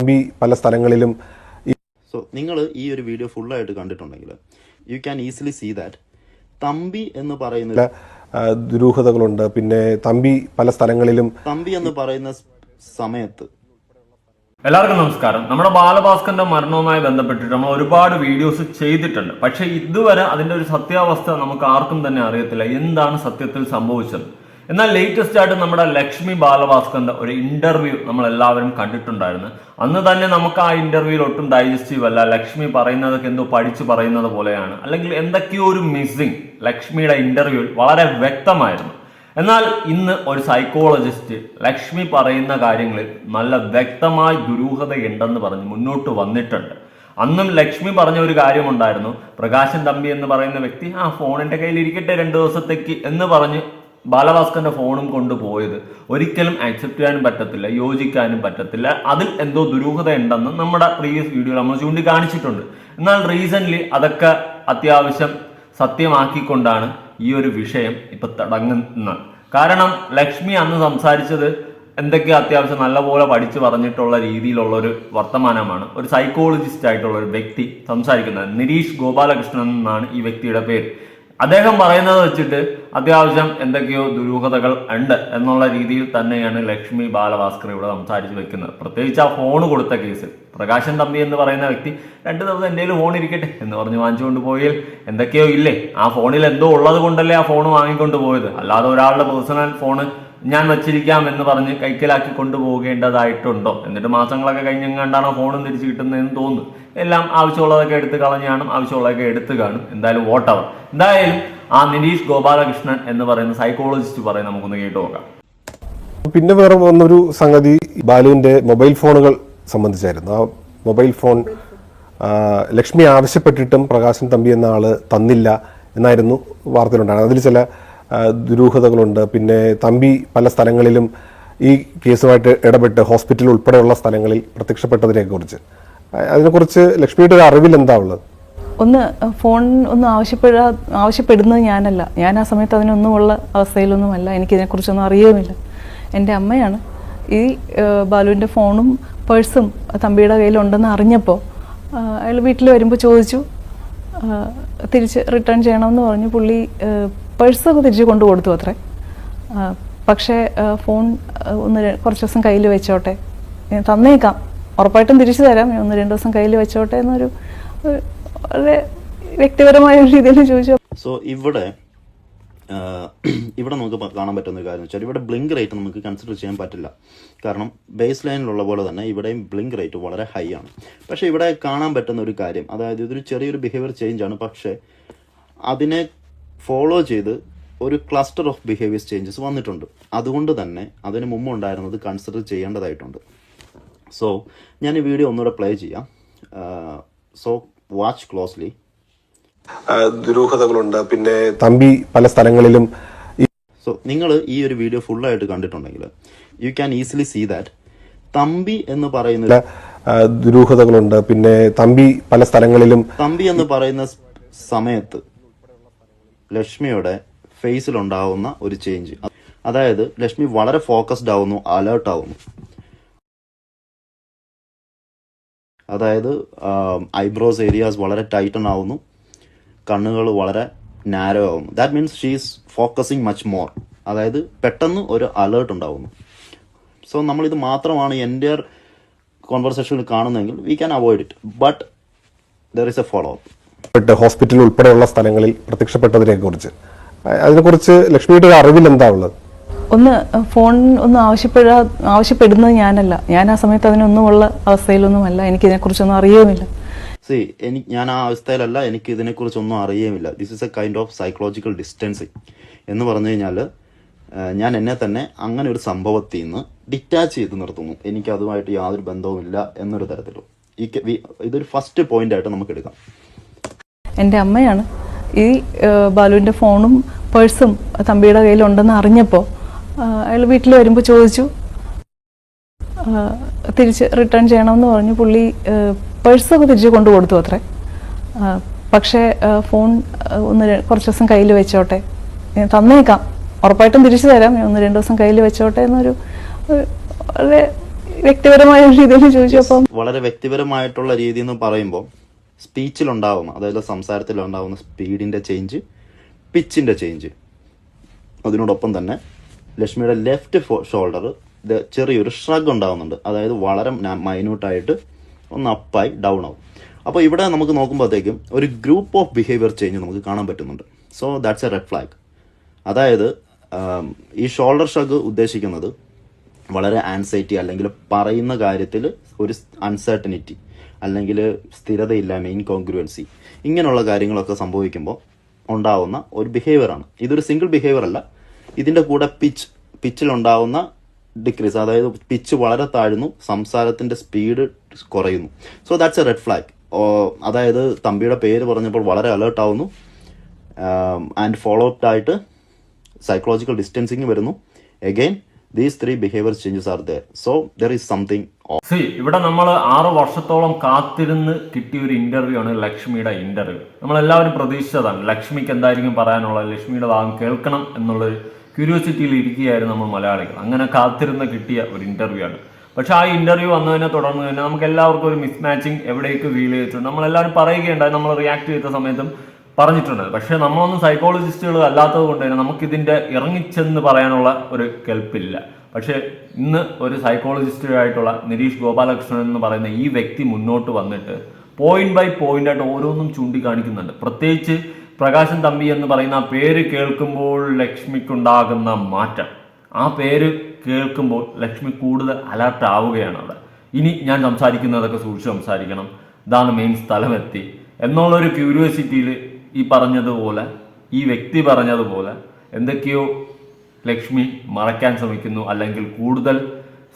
തമ്പി പല സ്ഥലങ്ങളിലും സോ നിങ്ങൾ ഈ ഒരു വീഡിയോ ഫുള്ളായിട്ട് കണ്ടിട്ടുണ്ടെങ്കിൽ you can easily see that Thampi എന്ന് പറയുന്ന ദുരൂഹതകളുണ്ട്. പിന്നെ തമ്പി പല സ്ഥലങ്ങളിലും തമ്പി എന്ന് പറയുന്ന സമയത്ത് എല്ലാവർക്കും നമസ്കാരം. നമ്മുടെ ബാലഭാസ്കറിന്റെ മരണവുമായി ബന്ധപ്പെട്ടിട്ട് നമ്മൾ ഒരുപാട് വീഡിയോസ് ചെയ്തിട്ടുണ്ട്. പക്ഷെ ഇതുവരെ അതിന്റെ ഒരു സത്യാവസ്ഥ നമുക്ക് ആർക്കും തന്നെ അറിയത്തില്ല. എന്താണ് സത്യത്തിൽ സംഭവിച്ചത്? എന്നാൽ ലേറ്റസ്റ്റ് ആയിട്ട് നമ്മുടെ ലക്ഷ്മി ബാലഭാസ്കറിന്റെ ഒരു ഇന്റർവ്യൂ നമ്മൾ എല്ലാവരും കണ്ടിട്ടുണ്ടായിരുന്നു. അന്ന് തന്നെ നമുക്ക് ആ ഇന്റർവ്യൂവിൽ ഒട്ടും ഡൈജസ്റ്റീവ് അല്ല. ലക്ഷ്മി പറയുന്നതൊക്കെ എന്തോ പഠിച്ചു പറയുന്നത് പോലെയാണ്. അല്ലെങ്കിൽ എന്തൊക്കെയോ ഒരു മിസ്സിംഗ് ലക്ഷ്മിയുടെ ഇന്റർവ്യൂവിൽ വളരെ വ്യക്തമായിരുന്നു. എന്നാൽ ഇന്ന് ഒരു സൈക്കോളജിസ്റ്റ് ലക്ഷ്മി പറയുന്ന കാര്യങ്ങളിൽ നല്ല വ്യക്തമായ ദുരൂഹതയുണ്ടെന്ന് പറഞ്ഞ് മുന്നോട്ട് വന്നിട്ടുണ്ട്. അന്നും ലക്ഷ്മി പറഞ്ഞ ഒരു കാര്യമുണ്ടായിരുന്നു. പ്രകാശൻ തമ്പി എന്ന് പറയുന്ന വ്യക്തി ആ ഫോണിന്റെ കയ്യിൽ ഇരിക്കട്ടെ രണ്ട് ദിവസത്തേക്ക് എന്ന് പറഞ്ഞ് ബാലഭാസ്കറിന്റെ ഫോണും കൊണ്ടുപോയത് ഒരിക്കലും ആക്സെപ്റ്റ് ചെയ്യാനും പറ്റത്തില്ല യോജിക്കാനും പറ്റത്തില്ല. അതിൽ എന്തോ ദുരൂഹത ഉണ്ടെന്ന് നമ്മുടെ പ്രീവിയസ് വീഡിയോ നമ്മൾ ചൂണ്ടിക്കാണിച്ചിട്ടുണ്ട്. എന്നാൽ റീസെന്റ് അതൊക്കെ അത്യാവശ്യം സത്യമാക്കിക്കൊണ്ടാണ് ഈ ഒരു വിഷയം ഇപ്പൊ തുടങ്ങുന്നത്. കാരണം ലക്ഷ്മി അന്ന് സംസാരിച്ചത് എന്തൊക്കെ അത്യാവശ്യം നല്ലപോലെ പഠിച്ചു പറഞ്ഞിട്ടുള്ള രീതിയിലുള്ള ഒരു വർത്തമാനമാണ്. ഒരു സൈക്കോളജിസ്റ്റ് ആയിട്ടുള്ള ഒരു വ്യക്തി സംസാരിക്കുന്നത്. നിരീഷ് ഗോപാലകൃഷ്ണൻ എന്നാണ് ഈ വ്യക്തിയുടെ പേര്. അദ്ദേഹം പറയുന്നത് വെച്ചിട്ട് അത്യാവശ്യം എന്തൊക്കെയോ ദുരൂഹതകൾ ഉണ്ട് എന്നുള്ള രീതിയിൽ തന്നെയാണ് ലക്ഷ്മി ബാലഭാസ്കർ ഇവിടെ സംസാരിച്ച് വെക്കുന്നത്. പ്രത്യേകിച്ച് ആ ഫോൺ കൊടുത്ത കേസ് പ്രകാശൻ തമ്പി എന്ന് പറയുന്ന വ്യക്തി രണ്ട് ദിവസം എന്തെങ്കിലും ഫോൺ ഇരിക്കട്ടെ എന്ന് പറഞ്ഞ് വാങ്ങിച്ചുകൊണ്ട് പോയിൽ എന്തൊക്കെയോ ഇല്ലേ? ആ ഫോണിൽ എന്തോ ഉള്ളത് കൊണ്ടല്ലേ ആ ഫോൺ വാങ്ങിക്കൊണ്ട് പോയത്? അല്ലാതെ ഒരാളുടെ പേഴ്സണൽ ഫോണ് ഞാൻ വച്ചിരിക്കാം എന്ന് പറഞ്ഞ് കൈക്കലാക്കി കൊണ്ടുപോകേണ്ടതായിട്ടുണ്ടോ? എന്നിട്ട് മാസങ്ങളൊക്കെ കഴിഞ്ഞെങ്ങാണ്ടാണ് ഫോണും തിരിച്ചു കിട്ടുന്നതെന്ന് തോന്നുന്നു. എല്ലാം ആവശ്യമുള്ളതൊക്കെ എടുത്ത് കളഞ്ഞാണ് ആവശ്യമുള്ളതൊക്കെ എടുത്ത് കാണും. എന്തായാലും വോട്ടവർ എന്തായാലും ആ നിരീഷ് ഗോപാലകൃഷ്ണൻ എന്ന് പറയുന്ന സൈക്കോളജിസ്റ്റ് പറയും നമുക്കൊന്ന് കേട്ടു നോക്കാം. പിന്നെ വേറെ വന്നൊരു സംഗതി ബാലുവിന്റെ മൊബൈൽ ഫോണുകൾ സംബന്ധിച്ചായിരുന്നു. ആ മൊബൈൽ ഫോൺ ലക്ഷ്മി ആവശ്യപ്പെട്ടിട്ടും പ്രകാശൻ തമ്പി എന്ന ആൾ തന്നില്ല എന്നായിരുന്നു വാർത്തയിലുണ്ടായിരുന്നത്. അതിൽ ചില ദുരൂഹതകളുണ്ട്. പിന്നെ തമ്പി പല സ്ഥലങ്ങളിലും ഈ കേസുമായിട്ട് ഇടപെട്ട് ഹോസ്പിറ്റൽ ഉൾപ്പെടെയുള്ള സ്ഥലങ്ങളിൽ പ്രത്യക്ഷപ്പെട്ടതിനെ കുറിച്ച് അതിനെക്കുറിച്ച് ലക്ഷ്മിയുടെ ഒരു അറിവിൽ എന്താ ഉള്ളത്? ഒന്ന് ഫോൺ ഒന്നും ആവശ്യപ്പെടാ ആവശ്യപ്പെടുന്നത് ഞാനല്ല. ഞാൻ ആ സമയത്ത് അതിനൊന്നും ഉള്ള അവസ്ഥയിലൊന്നുമല്ല. എനിക്കിതിനെക്കുറിച്ചൊന്നും അറിയുമില്ല എന്റെ അമ്മയാണ് ഈ ബാലുവിന്റെ ഫോണും പേഴ്സും തമ്പിയുടെ കയ്യിലുണ്ടെന്ന് അറിഞ്ഞപ്പോൾ അയാൾ വീട്ടിൽ വരുമ്പോൾ ചോദിച്ചു തിരിച്ച് റിട്ടേൺ ചെയ്യണമെന്ന് പറഞ്ഞു. പുള്ളി പേഴ്സൊക്കെ തിരിച്ച് കൊണ്ടു കൊടുത്തു അത്രേ. പക്ഷേ ഫോൺ ഒന്ന് കുറച്ച് ദിവസം കയ്യിൽ വെച്ചോട്ടെ. തന്നേക്കാം. ഉറപ്പായിട്ടും തിരിച്ചു തരാം. ഒന്ന് രണ്ട് ദിവസം കയ്യിൽ വെച്ചോട്ടെ എന്നൊരു വളരെ വ്യക്തിപരമായ ഒരു രീതിയിൽ ചോദിച്ചു. സോ ഇവിടെ ഇവിടെ നമുക്ക് കാണാൻ പറ്റുന്ന ഒരു കാര്യം വെച്ചാൽ ഇവിടെ ബ്ലിങ്ക് റേറ്റ് നമുക്ക് കൺസിഡർ ചെയ്യാൻ പറ്റില്ല. കാരണം ബേസ് ലൈനിലുള്ള പോലെ തന്നെ ഇവിടെയും ബ്ലിങ്ക് റേറ്റ് വളരെ ഹൈ ആണ്. പക്ഷേ ഇവിടെ കാണാൻ പറ്റുന്ന ഒരു കാര്യം അതായത് ഇതൊരു ചെറിയൊരു ബിഹേവിയർ ചേഞ്ച് ആണ്. പക്ഷേ അതിനെ ഫോളോ ചെയ്ത് ഒരു ക്ലസ്റ്റർ ഓഫ് ബിഹേവിയർ ചേഞ്ചസ് വന്നിട്ടുണ്ട്. അതുകൊണ്ട് തന്നെ അതിന് മുമ്പ് ഉണ്ടായിരുന്നത് കൺസിഡർ ചെയ്യേണ്ടതായിട്ടുണ്ട്. സോ ഞാൻ ഈ വീഡിയോ ഒന്നുകൂടെ പ്ലേ ചെയ്യാം. സോ വാച്ച് ക്ലോസ്ലി ദുരൂഹതകളുണ്ട്. പിന്നെ തമ്പി പല സ്ഥലങ്ങളിലും സോ നിങ്ങൾ ഈ ഒരു വീഡിയോ ഫുള്ളായിട്ട് കണ്ടിട്ടുണ്ടെങ്കിൽ you can easily see that Thampi എന്ന് പറയുന്ന ദുരൂഹതകളുണ്ട്. പിന്നെ തമ്പി പല സ്ഥലങ്ങളിലും തമ്പി എന്ന് പറയുന്ന സമയത്ത് ലക്ഷ്മിയുടെ ഫേസിലുണ്ടാവുന്ന ഒരു ചേഞ്ച് അതായത് ലക്ഷ്മി വളരെ ഫോക്കസ്ഡ് ആവുന്നു അലേർട്ട് ആവുന്നു. അതായത് ഐബ്രോസ് ഏരിയാസ് വളരെ ടൈറ്റൺ ആവുന്നു. കണ്ണുകൾ വളരെ നാരോ ആവുന്നു. That means she is focusing much more അതായത് പെട്ടെന്ന് ഒരു അലേർട്ട് ഉണ്ടാവുന്നു. സോ നമ്മളിത് മാത്രമാണ് എന്റെ കോൺവെർസേഷനിൽ കാണുന്നതെങ്കിൽ we can avoid it but there is a follow up hospital ഉൾപ്പെടെയുള്ള സ്ഥലങ്ങളിൽ പ്രത്യക്ഷപ്പെട്ടതിനെ കുറിച്ച്. അതിനെക്കുറിച്ച് ലക്ഷ്മിയുടെ ഒരു അറിവിൽ എന്താ ഉള്ളത്? ഒന്ന് ഫോൺ ഒന്നും ആവശ്യപ്പെടാ ആവശ്യപ്പെടുന്നത് ഞാനല്ല. ഞാൻ ആ സമയത്ത് അതിനൊന്നും അതിനൊന്നുമുള്ള അവസ്ഥയിലൊന്നുമല്ല. എനിക്ക് ഇതിനെക്കുറിച്ചൊന്നും അറിയുമില്ല സി എനിക്ക് ഞാൻ ആ അവസ്ഥയിലല്ല എനിക്ക് ഇതിനെക്കുറിച്ചൊന്നും അറിയുമില്ല this is a kind of psychological distancing എന്ന് പറഞ്ഞു കഴിഞ്ഞാൽ ഞാൻ എന്നെ തന്നെ അങ്ങനെ ഒരു സംഭവത്തിൽ നിന്ന് ഡിറ്റാച്ച് ചെയ്ത് നിർത്തുന്നു. എനിക്ക് അതുമായിട്ട് യാതൊരു ബന്ധവുമില്ല എന്നൊരു തരത്തിലും. ഈ ഇതൊരു ഫസ്റ്റ് പോയിന്റ് ആയിട്ട് നമുക്ക് എടുക്കാം. എന്റെ അമ്മയാണ്. ഈ ബാലുവിന്റെ ഫോണും പേഴ്സും തമ്പിയുടെ കയ്യിലുണ്ടെന്ന് അറിഞ്ഞപ്പോൾ അയാൾ വീട്ടിൽ വരുമ്പോൾ ചോദിച്ചു തിരിച്ച് റിട്ടേൺ ചെയ്യണമെന്ന് പറഞ്ഞു. പുള്ളി പേഴ്സൊക്കെ തിരിച്ച് കൊണ്ടു കൊടുത്തു അത്രേ. പക്ഷേ ഫോൺ ഒന്ന് കുറച്ച് ദിവസം കയ്യിൽ വെച്ചോട്ടെ. ഞാൻ തന്നേക്കാം. ഉറപ്പായിട്ടും തിരിച്ചു തരാം. ഞാൻ ഒന്ന് രണ്ട് ദിവസം കയ്യിൽ വെച്ചോട്ടെ എന്നൊരു വളരെ വ്യക്തിപരമായ രീതിയിൽ രീതിയിൽ ചോദിച്ചപ്പോൾ വളരെ വ്യക്തിപരമായിട്ടുള്ള രീതി എന്ന് പറയുമ്പോൾ സ്പീച്ചിലുണ്ടാവുന്ന അതായത് സംസാരത്തിലുണ്ടാവുന്ന സ്പീഡിന്റെ ചേഞ്ച് പിച്ചിന്റെ ചേഞ്ച്. അതിനോടൊപ്പം തന്നെ ലക്ഷ്മിയുടെ ലെഫ്റ്റ് ഷോൾഡർ ചെറിയൊരു ഷ്രഗ് ഉണ്ടാകുന്നുണ്ട് അതായത് വളരെ മൈന്യൂട്ടായിട്ട് ഒന്ന് അപ്പായി ഡൗൺ ആവും. അപ്പോൾ ഇവിടെ നമുക്ക് നോക്കുമ്പോഴത്തേക്കും ഒരു ഗ്രൂപ്പ് ഓഫ് ബിഹേവിയർ ചേഞ്ച് നമുക്ക് കാണാൻ പറ്റുന്നുണ്ട്. So that's a red flag അതായത് ഈ ഷോൾഡർ ഷ്രഗ് ഉദ്ദേശിക്കുന്നത് വളരെ ആൻസൈറ്റി അല്ലെങ്കിൽ പറയുന്ന കാര്യത്തിൽ ഒരു അൺസർട്ടനിറ്റി അല്ലെങ്കിൽ സ്ഥിരതയില്ലായ്മ ഇൻകോൺഗ്രുവൻസി ഇങ്ങനെയുള്ള കാര്യങ്ങളൊക്കെ സംഭവിക്കുമ്പോൾ ഉണ്ടാവുന്ന ഒരു ബിഹേവിയറാണ് ഇതൊരു സിംഗിൾ ബിഹേവിയർ അല്ല. ഇതിന്റെ കൂടെ പിച്ച് പിച്ചിലുണ്ടാവുന്ന ഡിക്രീസ് അതായത് പിച്ച് വളരെ താഴ്ന്നു സംസാരത്തിന്റെ സ്പീഡ് കുറയുന്നു. So that's a red flag അതായത് തമ്പിയുടെ പേര് പറഞ്ഞപ്പോൾ വളരെ അലേർട്ട് ആവുന്നു. ആൻഡ് ഫോളോ അപ്പ് ആയിട്ട് സൈക്കോളജിക്കൽ ഡിസ്റ്റൻസിങ് വരുന്നു. Again these three behaviour changes are there so there is something see ഇവിടെ നമ്മൾ ആറ് വർഷത്തോളം കാത്തിരുന്ന് കിട്ടിയ ഒരു ഇന്റർവ്യൂ ആണ് ലക്ഷ്മിയുടെ ഇന്റർവ്യൂ നമ്മൾ എല്ലാവരും പ്രതീക്ഷിച്ചതാണ് ലക്ഷ്മിക്ക് എന്തായിരിക്കും പറയാനുള്ളത്? ലക്ഷ്മിയുടെ ഭാഗം കേൾക്കണം എന്നുള്ള ക്യൂരിയോസിറ്റിയിൽ ഇരിക്കുകയായിരുന്നു നമ്മൾ മലയാളികൾ. അങ്ങനെ കാത്തിരുന്ന് കിട്ടിയ ഒരു ഇന്റർവ്യൂ ആണ്. പക്ഷെ ആ ഇന്റർവ്യൂ വന്നതിനെ തുടർന്ന് തന്നെ നമുക്ക് എല്ലാവർക്കും ഒരു മിസ് മാച്ചിങ് എവിടേക്ക് ഫീൽ ചെയ്തിട്ടുണ്ട്? നമ്മളെല്ലാവരും പറയുകയുണ്ടായി നമ്മൾ റിയാക്ട് ചെയ്ത സമയത്തും പറഞ്ഞിട്ടുണ്ട്. പക്ഷെ നമ്മളൊന്നും സൈക്കോളജിസ്റ്റുകൾ അല്ലാത്തത് കൊണ്ട് തന്നെ നമുക്കിതിന്റെ ഇറങ്ങിച്ചെന്ന് പറയാനുള്ള ഒരു കെൽപ്പില്ല. പക്ഷെ ഇന്ന് ഒരു സൈക്കോളജിസ്റ്റായിട്ടുള്ള നിരീഷ് ഗോപാലകൃഷ്ണൻ എന്ന് പറയുന്ന ഈ വ്യക്തി മുന്നോട്ട് വന്നിട്ട് പോയിന്റ് ബൈ പോയിന്റ് ആയിട്ട് ഓരോന്നും ചൂണ്ടിക്കാണിക്കുന്നുണ്ട്. പ്രത്യേകിച്ച് പ്രകാശൻ തമ്പി എന്ന് പറയുന്ന ആ പേര് കേൾക്കുമ്പോൾ ലക്ഷ്മിക്കുണ്ടാകുന്ന മാറ്റം. ആ പേര് കേൾക്കുമ്പോൾ ലക്ഷ്മി കൂടുതൽ അലർട്ട് ആവുകയാണ് അവിടെ. ഇനി ഞാൻ സംസാരിക്കുന്നതൊക്കെ സൂക്ഷിച്ച് സംസാരിക്കണം. ഇതാണ് മെയിൻ സ്ഥലമെത്തി. എന്നുള്ളൊരു ക്യൂരിയോസിറ്റിയിൽ ഈ പറഞ്ഞതുപോലെ ഈ വ്യക്തി പറഞ്ഞതുപോലെ എന്തൊക്കെയോ ലക്ഷ്മി മറയ്ക്കാൻ ശ്രമിക്കുന്നു അല്ലെങ്കിൽ കൂടുതൽ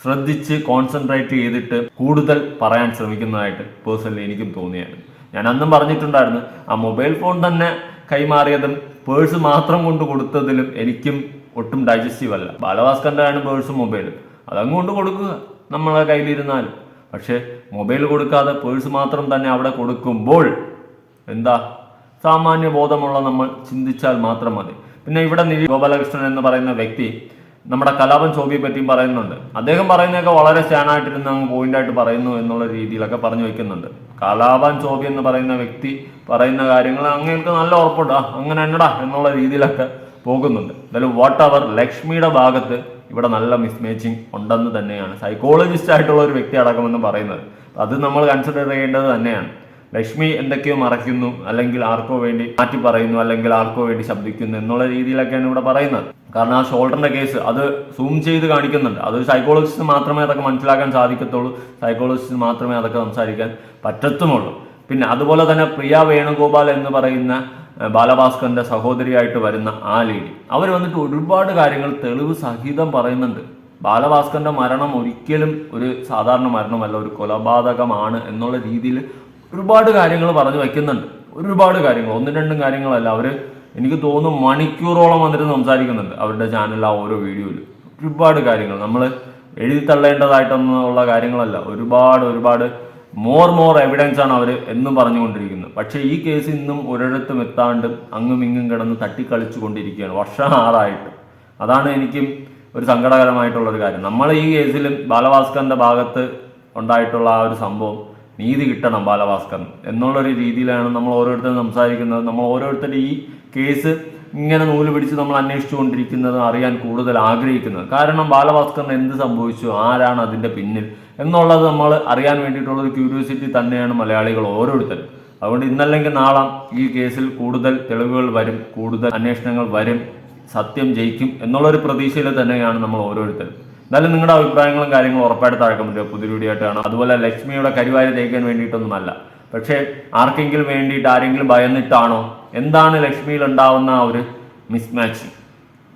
ശ്രദ്ധിച്ച് കോൺസെൻട്രേറ്റ് ചെയ്തിട്ട് കൂടുതൽ പറയാൻ ശ്രമിക്കുന്നതായിട്ട് പേഴ്സണലി എനിക്കും തോന്നിയായിരുന്നു. ഞാൻ അന്നും പറഞ്ഞിട്ടുണ്ടായിരുന്നു ആ മൊബൈൽ ഫോൺ തന്നെ കൈമാറിയതും പേഴ്സ് മാത്രം കൊണ്ട് കൊടുത്തതിലും എനിക്കും ഒട്ടും ഡൈജസ്റ്റീവ് അല്ല. ബാലഭാസ്കറിന്റെ ആണ് പേഴ്സും മൊബൈലും അതങ്ങ് കൊണ്ട് കൊടുക്കുക നമ്മളെ കയ്യിലിരുന്നാലും. പക്ഷേ മൊബൈൽ കൊടുക്കാതെ പേഴ്സ് മാത്രം തന്നെ അവിടെ കൊടുക്കുമ്പോൾ എന്താ? സാമാന്യ ബോധമുള്ള നമ്മൾ ചിന്തിച്ചാൽ മാത്രം മതി. പിന്നെ ഇവിടെ നിരി ഗോപാലകൃഷ്ണൻ എന്ന് പറയുന്ന വ്യക്തി നമ്മുടെ കലാപം ചോബിയെ പറ്റിയും പറയുന്നുണ്ട്. അദ്ദേഹം പറയുന്നതൊക്കെ വളരെ സ്റ്റാനായിട്ടിരുന്ന് അങ്ങ് പോയിന്റായിട്ട് പറയുന്നു എന്നുള്ള രീതിയിലൊക്കെ പറഞ്ഞു വെക്കുന്നുണ്ട്. കലാപൻ ചോബി എന്ന് പറയുന്ന വ്യക്തി പറയുന്ന കാര്യങ്ങൾ അങ്ങനെയൊക്കെ നല്ല ഉറപ്പുണ്ട്. അങ്ങനെ എന്നടാ എന്നുള്ള രീതിയിലൊക്കെ പോകുന്നുണ്ട്. എന്തായാലും വാട്ട് അവർ ലക്ഷ്മിയുടെ ഭാഗത്ത് ഇവിടെ നല്ല മിസ്മേച്ചിങ് ഉണ്ടെന്ന് തന്നെയാണ്. സൈക്കോളജിസ്റ്റ് ആയിട്ടുള്ള ഒരു വ്യക്തി അടക്കമെന്ന് പറയുന്നത്. അത് നമ്മൾ കൺസിഡർ ചെയ്യേണ്ടത് തന്നെയാണ്. ലക്ഷ്മി എന്തൊക്കെയോ മറയ്ക്കുന്നു അല്ലെങ്കിൽ ആർക്കോ വേണ്ടി മാറ്റി പറയുന്നു അല്ലെങ്കിൽ ആർക്കോ വേണ്ടി ശബ്ദിക്കുന്നു എന്നുള്ള രീതിയിലൊക്കെയാണ് ഇവിടെ പറയുന്നത്. കാരണം ആ ഷോൾഡറിന്റെ കേസ് അത് സൂം ചെയ്ത് കാണിക്കുന്നുണ്ട്. അത് സൈക്കോളജിസ്റ്റ് മാത്രമേ അതൊക്കെ മനസ്സിലാക്കാൻ സാധിക്കത്തുള്ളൂ. സൈക്കോളജിസ്റ്റ് മാത്രമേ അതൊക്കെ സംസാരിക്കാൻ പറ്റത്തുമുള്ളൂ. പിന്നെ അതുപോലെ തന്നെ പ്രിയ വേണുഗോപാൽ എന്ന് പറയുന്ന ബാലഭാസ്കറിന്റെ സഹോദരിയായിട്ട് വരുന്ന ആ ലേഡി അവർ വന്നിട്ട് ഒരുപാട് കാര്യങ്ങൾ തെളിവ് സഹിതം പറയുന്നുണ്ട്. ബാലഭാസ്കറിന്റെ മരണം ഒരിക്കലും ഒരു സാധാരണ മരണമല്ല ഒരു കൊലപാതകമാണ് എന്നുള്ള രീതിയിൽ ഒരുപാട് കാര്യങ്ങൾ പറഞ്ഞു വയ്ക്കുന്നുണ്ട് ഒരുപാട് കാര്യങ്ങൾ. ഒന്നും രണ്ടും കാര്യങ്ങളല്ല. അവർ എനിക്ക് തോന്നുന്നു മണിക്കൂറോളം വന്നിട്ട് സംസാരിക്കുന്നുണ്ട് അവരുടെ ചാനലിൽ ആ ഓരോ വീഡിയോയിൽ ഒരുപാട് കാര്യങ്ങൾ. നമ്മൾ എഴുതി തള്ളേണ്ടതായിട്ടൊന്നുള്ള കാര്യങ്ങളല്ല. ഒരുപാട് ഒരുപാട് മോർ മോർ എവിഡൻസ് ആണ് അവർ എന്നും പറഞ്ഞുകൊണ്ടിരിക്കുന്നത്. പക്ഷേ ഈ കേസ് ഇന്നും ഒരിടത്തും എത്താണ്ട് അങ്ങും ഇങ്ങും കിടന്ന് തട്ടിക്കളിച്ചു കൊണ്ടിരിക്കുകയാണ് വർഷം ആറായിട്ട്. അതാണ് എനിക്കും ഒരു സങ്കടകരമായിട്ടുള്ള ഒരു കാര്യം. നമ്മൾ ഈ കേസിലും ബാലഭാസ്കറിന്റെ ഭാഗത്ത് ഉണ്ടായിട്ടുള്ള ആ ഒരു സംഭവം നീതി കിട്ടണം ബാലഭാസ്കറിന് എന്നുള്ളൊരു രീതിയിലാണ് നമ്മൾ ഓരോരുത്തരും സംസാരിക്കുന്നത്. നമ്മൾ ഓരോരുത്തരുടെ ഈ കേസ് ഇങ്ങനെ നൂൽ പിടിച്ച് നമ്മൾ അന്വേഷിച്ചു കൊണ്ടിരിക്കുന്നത് അറിയാൻ കൂടുതൽ ആഗ്രഹിക്കുന്നത്. കാരണം ബാലഭാസ്കറിന് എന്ത് സംഭവിച്ചു? ആരാണ് അതിന്റെ പിന്നിൽ? എന്നുള്ളത് നമ്മൾ അറിയാൻ വേണ്ടിയിട്ടുള്ള ഒരു ക്യൂരിയോസിറ്റി തന്നെയാണ് മലയാളികൾ ഓരോരുത്തരും. അതുകൊണ്ട് ഇന്നല്ലെങ്കിൽ നാളെ ഈ കേസിൽ കൂടുതൽ തെളിവുകൾ വരും കൂടുതൽ അന്വേഷണങ്ങൾ വരും സത്യം ജയിക്കും എന്നുള്ളൊരു പ്രതീക്ഷയിൽ തന്നെയാണ് നമ്മൾ ഓരോരുത്തരും. എന്നാലും നിങ്ങളുടെ അഭിപ്രായങ്ങളും കാര്യങ്ങളും ഉറപ്പായിട്ട് താഴെ പറ്റുക പുതിയ വീഡിയോ കാണാം അതുപോലെ ലക്ഷ്മിയുടെ കരിവാരി തേക്കാൻ വേണ്ടിയിട്ടൊന്നുമല്ല. പക്ഷേ ആർക്കെങ്കിലും വേണ്ടിയിട്ട് ആരെങ്കിലും ഭയന്നിട്ടാണോ? എന്താണ് ലക്ഷ്മിയിൽ ഉണ്ടാവുന്ന ആ ഒരു മിസ്മാച്ച്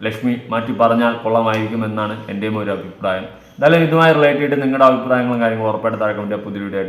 ലക്ഷ്മി മാറ്റി പറഞ്ഞാൽ കൊള്ളമായിരിക്കും എന്നാണ് എന്റെയും ഒരു അഭിപ്രായം. എന്തായാലും ഇതുമായി റിലേറ്റഡ് നിങ്ങളുടെ അഭിപ്രായങ്ങളും കാര്യങ്ങളും ഉറപ്പായിട്ട് താഴെ പറ്റുക പുതിയ വീഡിയോ